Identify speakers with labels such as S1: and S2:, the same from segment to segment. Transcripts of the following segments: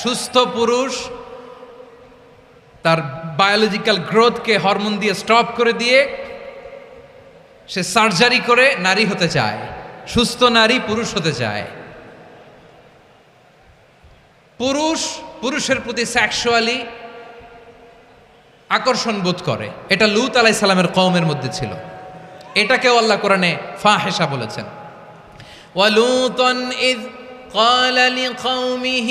S1: সুস্থ পুরুষ তার বায়োলজিক্যাল গ্রোথকে হরমোন দিয়ে স্টপ করে দিয়ে সে সার্জারি করে নারী হতে চায় সুস্থ নারী পুরুষ হতে চায় পুরুষ পুরুষের প্রতি সেক্সুয়ালি আকর্ষণ বোধ করে এটা লুত আলাই সালামের কওমের মধ্যে ছিল এটাকেও আল্লাহ কোরআনে ফাহেসা বলেছেন ولوطا إذ قال لقومه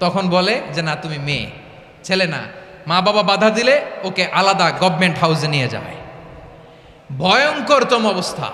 S1: তখন বলে যে, না, তুমি মেয়ে, ছেলে না। মা বাবা বাধা দিলে ওকে আলাদা গভর্নমেন্ট হাউসে নিয়ে যায় ভয়ঙ্করতম অবস্থা।